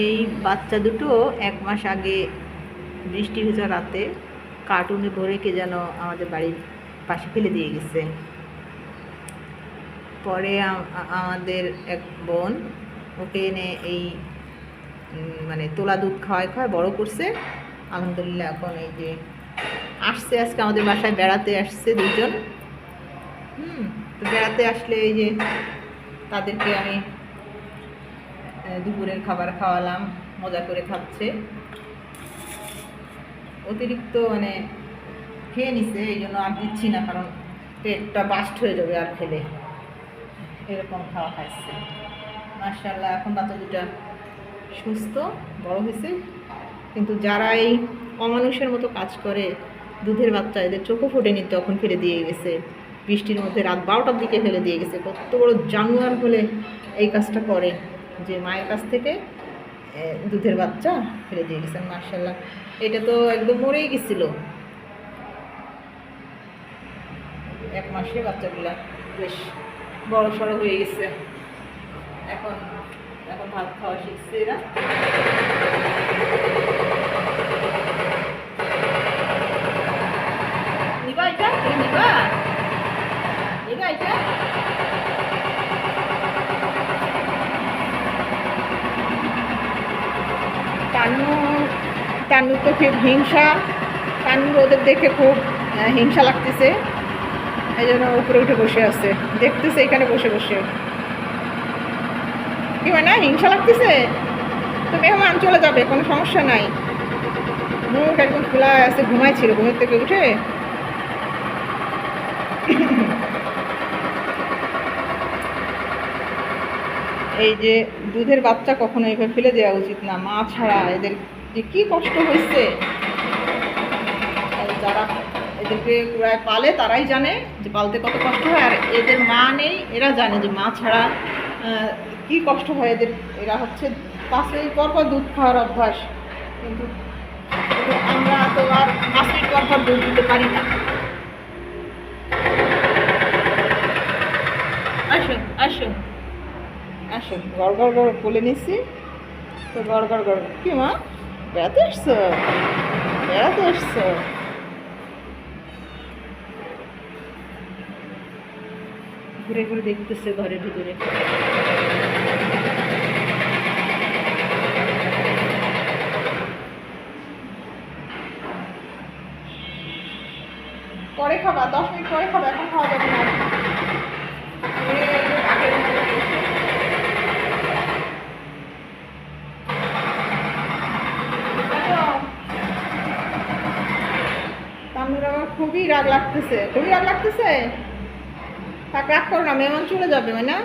এই বাচ্চা দুটো এক মাস আগে বৃষ্টি ভেজা রাতে কার্টুনে ভরে কে যেন আমাদের বাড়ির পাশে ফেলে দিয়ে গেছে। পরে আমাদের এক বোন, ওকে এনে এই মানে তোলা দুধ খাওয়ায় খাওয়ায় বড় করছে। আলহামদুলিল্লাহ এখন এই যে আসছে, আজকে আমাদের বাসায় বেড়াতে আসছে দুজন। হুম, তো বেড়াতে আসলে এই যে তাদেরকে আমি দুপুরের খাবার খাওয়ালাম, মজা করে খাচ্ছে। অতিরিক্ত মানে খেয়ে নিছে, এই জন্য আর দিচ্ছি না, কারণ পেটটা বাস্ট হয়ে যাবে আর খেলে। এরকম খাওয়া খাচ্ছে মার্শাল্লাহ এখন বাচ্চা দুটা সুস্থ, বড় হয়েছে কিন্তু যারা এই অমানুষের মতো কাজ করে, দুধের বাচ্চা এদের চোখও ফোটেনি তখন ফেলে দিয়ে গেছে। বৃষ্টির মধ্যে রাত বারোটার দিকে ফেলে দিয়ে গেছে। কত বড় জানোয়ার হলে এই কাজটা করে। যে মায়ের কাছ থেকে দুধের বাচ্চা ফেলে দিয়ে গেছেন মার্শাল্লাহ এটা তো একদম মরেই গেছিল। এক মাসে বাচ্চাগুলা বেশ বড় সড়ো হয়ে গেছে। এখন এখন ভাত খাওয়া শিখছে এরা। নিবা এটা, নিবা। নিবা এটা। তানু তানু তো খুব হিংসা। তানুর ওদের দেখে খুব হিংসা লাগতেছে। এই জন্য উপরে উঠে বসে আছে। দেখতেছে এখানে বসে বসে। কি না হিংসা লাগতেছে? তো মেহমান চলে যাবে, কোনো সমস্যা নাই। মুখ একদম খোলা আছে ঘুমাইছিল ঘুমের থেকে উঠে। এই যে দুধের বাচ্চা কখনো এভাবে ফেলে দেওয়া উচিত না, মা ছাড়া এদের যে কী কষ্ট হয়েছে। যারা এদেরকে পালে তারাই জানে যে পালতে কত কষ্ট হয়, আর এদের মা নেই, এরা জানে যে মা ছাড়া কি কষ্ট হয় এদের, এরা হচ্ছে মিনিট পর পর দুধ খাওয়ার অভ্যাস। কিন্তু আমরা তো আর পর পর দুধ দিতে পারি না। আসো আসো আসো, গড় গড় গড় বলে নিচ্ছি তো গড় গড় গড়, কি মা? বেড়াতে এসছো বেড়াতে এসছো ঘুরে ঘুরে দেখতেছে ঘরের ভিতরে। পরে খাবা, দশ মিনিট পরে খাবা, এখন খাওয়া যাবে না এই যে আগের মতো এসে। তামির আমার খুবই রাগ লাগতেছে খুবই রাগ লাগতেছে। তাকে রাগ করো না মেহমান চলে যাবে মানে